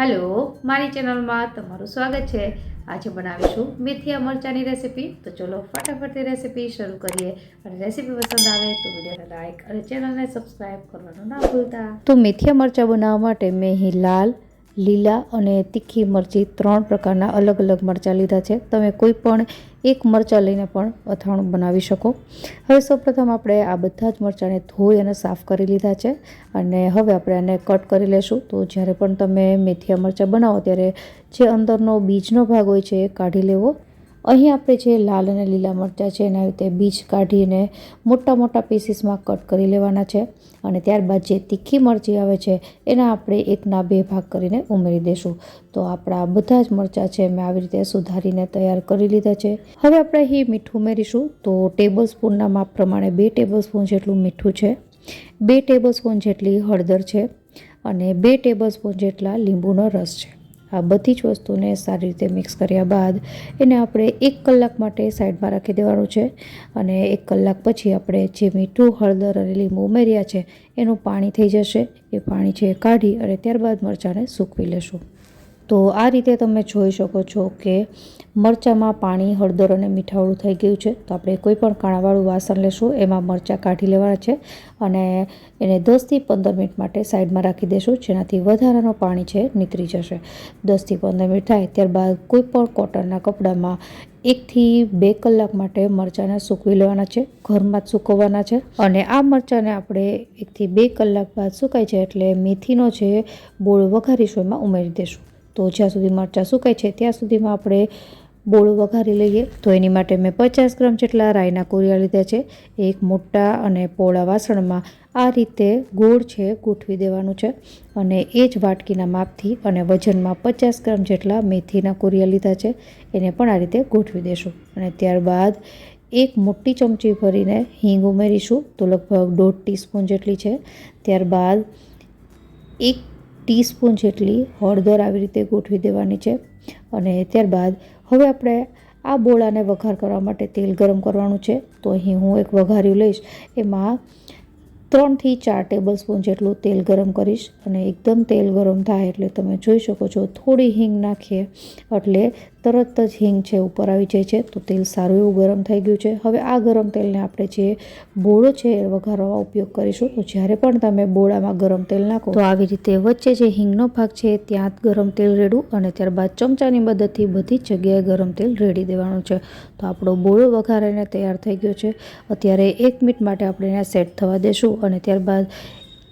Hello મારી ચેનલમાં તમારું સ્વાગત છે. આજે બનાવીશું મેથીયા મરચાંની રેસીપી. તો ચલો ફટાફટથી રેસીપી શરૂ કરીએ. અને રેસીપી પસંદ આવે તો વિડીયોને લાઈક અને ચેનલને સબસ્ક્રાઈબ કરવાનું ના ભૂલતા. તો મેથીયા મરચાં બનાવવા માટે મેં અહીં લાલ લીલા અને તીખી મરચી ત્રણ પ્રકારના અલગ અલગ મરચાં લીધા છે. તમે કોઈ પણ એક મરચાં લઈને પણ અથાણું બનાવી શકો. હવે સૌપ્રથમ આપણે આ બધા જ મરચાંને ધોઈ અને સાફ કરી લીધા છે અને હવે આપણે આને કટ કરી લેશું. તો જ્યારે પણ તમે મેથીયા મરચાં બનાવો, ત્યારે જે અંદરનો બીજનો ભાગ હોય છે એ કાઢી લેવો. અહીં આપણે જે લાલ અને લીલા મરચાં છે, એના રીતે બીજ કાઢીને મોટા મોટા પીસીસમાં કટ કરી લેવાના છે અને ત્યારબાદ જે તીખી મરચી આવે છે, એના આપણે એકના બે ભાગ કરીને ઉમેરી દઈશું તો આપણા બધા જ મરચાં છે, મેં આવી રીતે સુધારીને તૈયાર કરી લીધા છે. હવે આપણે અહીં મીઠું ઉમેરીશું. તો ટેબલ સ્પૂનના માપ પ્રમાણે બે ટેબલ સ્પૂન જેટલું મીઠું છે, બે ટેબલ સ્પૂન જેટલી હળદર છે અને બે ટેબલ સ્પૂન જેટલા લીંબુનો રસ છે. આ બધી જ વસ્તુને સારી રીતે મિક્સ કર્યા બાદ એને આપણે એક કલાક માટે સાઈડમાં રાખી દેવાનું છે અને એક કલાક પછી આપણે જે મીઠું, હળદર અને લીંબુ ઉમેર્યા છે, એનું પાણી થઈ જશે. એ પાણી છે કાઢી અને ત્યારબાદ મરચાંને સૂકવી લેશું. તો આ રીતે તમે જોઈ શકો છો કે મરચાંમાં પાણી, હળદર અને મીઠાવાળું થઈ ગયું છે. તો આપણે કોઈ પણ કાણાવાળું વાસણ લેશું, એમાં મરચાં કાઢી લેવાના છે અને એને દસથી પંદર મિનિટ માટે સાઈડમાં રાખી દેશું, જેનાથી વધારાનું પાણી છે નીતરી જશે. દસથી પંદર મિનિટ થાય ત્યારબાદ કોઈ પણ કોટનના કપડામાં એકથી બે કલાક માટે મરચાંને સૂકવી લેવાના છે, ઘરમાં જ સૂકવવાના છે. અને આ મરચાંને આપણે એકથી બે કલાક બાદ સુકાય છે એટલે મેથીનો જે બોળ વઘારીશું એમાં ઉમેરી દઈશું તો જ્યાં સુધી મરચાં સુકાય છે, ત્યાં સુધીમાં આપણે બોળો વઘારી લઈએ. તો એની માટે મેં પચાસ ગ્રામ જેટલા રાઈના કોરિયા લીધા છે. એક મોટા અને પોળા વાસણમાં આ રીતે ગોળ છે, ગોઠવી દેવાનું છે. અને એ જ વાટકીના માપથી અને વજનમાં પચાસ ગ્રામ જેટલા મેથીના કોરિયા લીધા છે. એને પણ આ રીતે ગોઠવી દેશું. અને ત્યારબાદ એક મોટી ચમચી ભરીને હિંગ ઉમેરીશું. તો લગભગ દોઢ ટીસ્પૂન જેટલી છે. ત્યારબાદ એક ટીસ્પૂન જેટલી હળદર આવી રીતે ગોઠવી દેવાની છે. અને ત્યારબાદ હવે આપણે આ બોળાને વઘાર કરવા માટે તેલ ગરમ કરવાનું છે. તો અહીં હું એક વઘાર્યું લઈશ. એમાં ત્રણથી ચાર ટેબલ સ્પૂન જેટલું તેલ ગરમ કરીશ અને એકદમ તેલ ગરમ થાય એટલે તમે જોઈ શકો છો થોડી હિંગ નાખીએ. એટલે તરત જ હિંગ છે ઉપર આવી જાય છે, તો તેલ સારું એવું ગરમ થઈ ગયું છે. હવે આ ગરમ તેલને આપણે જે બોળો છે એ વઘારવા ઉપયોગ કરીશું. તો જ્યારે પણ તમે બોળામાં ગરમ તેલ નાખો, તો આવી રીતે વચ્ચે જે હિંગનો ભાગ છે ત્યાં ગરમ તેલ રેડું અને ત્યારબાદ ચમચાની મદદથી બધી જ જગ્યાએ ગરમ તેલ રેડી દેવાનું છે. તો આપણો બોળો વઘારીને તૈયાર થઈ ગયો છે. અત્યારે એક મિનિટ માટે આપણે એને સેટ થવા દેશું. અને ત્યારબાદ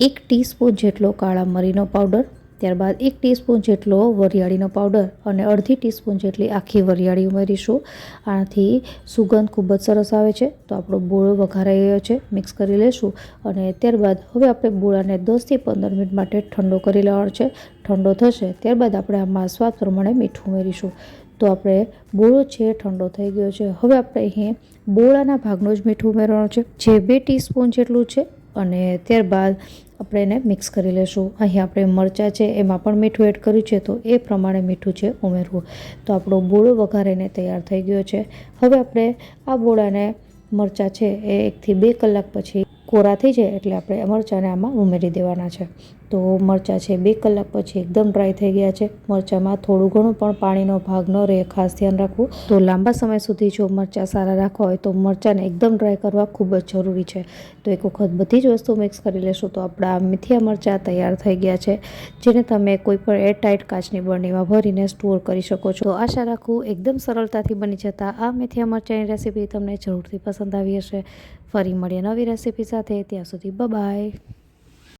એક ટીસ્પૂન જેટલો કાળા મરીનો પાવડર, ત્યારબાદ એક ટીસ્પૂન જેટલો વરિયાળીનો પાવડર અને અડધી ટીસ્પૂન જેટલી આખી વરિયાળી ઉમેરીશું. આનાથી સુગંધ ખૂબ જ સરસ આવે છે. તો આપણો બોળો વઘારાઈ ગયો છે, મિક્સ કરી લેશું અને ત્યારબાદ હવે આપણે બોળાને દસથી પંદર મિનિટ માટે ઠંડો કરી લેવાનો છે. ઠંડો થશે ત્યારબાદ આપણે આમાં સ્વાદ પ્રમાણે મીઠું ઉમેરીશું. તો આપણે બોળો છે, ઠંડો થઈ ગયો છે. હવે આપણે અહીં બોળાના ભાગનું જ મીઠું ઉમેરવાનું છે. જે બે ટીસ્પૂન જેટલું છે અને ત્યારબાદ આપણે એને મિક્સ કરી લેશું. અહીં આપણે મરચાં છે, એમાં પણ મીઠું એડ કર્યું છે, તો એ પ્રમાણે મીઠું છે ઉમેરવું. તો આપણો બોળો વઘારીને તૈયાર થઈ ગયો છે. હવે આપણે આ બોળાને મરચાં છે, એ એકથી બે કલાક પછી કોરા થઈ જાય એટલે આપણે મરચાંને આમાં ઉમેરી દેવાના છે. તો મરચાં છે બે કલાક પછી એકદમ ડ્રાય થઈ ગયા છે. મરચાંમાં થોડું ઘણું પણ પાણીનો ભાગ ન રહે, ખાસ ધ્યાન રાખવું. તો લાંબા સમય સુધી જો મરચાં સારા રાખવા હોય તો મરચાંને એકદમ ડ્રાય કરવા ખૂબ જ જરૂરી છે. તો એક વખત બધી જ વસ્તુ મિક્સ કરી લેશું તો આપણા મીઠિયા મરચાં તૈયાર થઈ ગયા છે, જેને તમે કોઈ પણ એરટાઇટ કાચની બરણીમાં ભરીને સ્ટોર કરી શકો છો. તો આશા રાખું એકદમ સરળતાથી બની જતા આ મેથીયા મરચાંની રેસીપી તમને જરૂરથી પસંદ આવી હશે. ફરી મળીએ નવી રેસીપી સાથે, ત્યાં સુધી બાય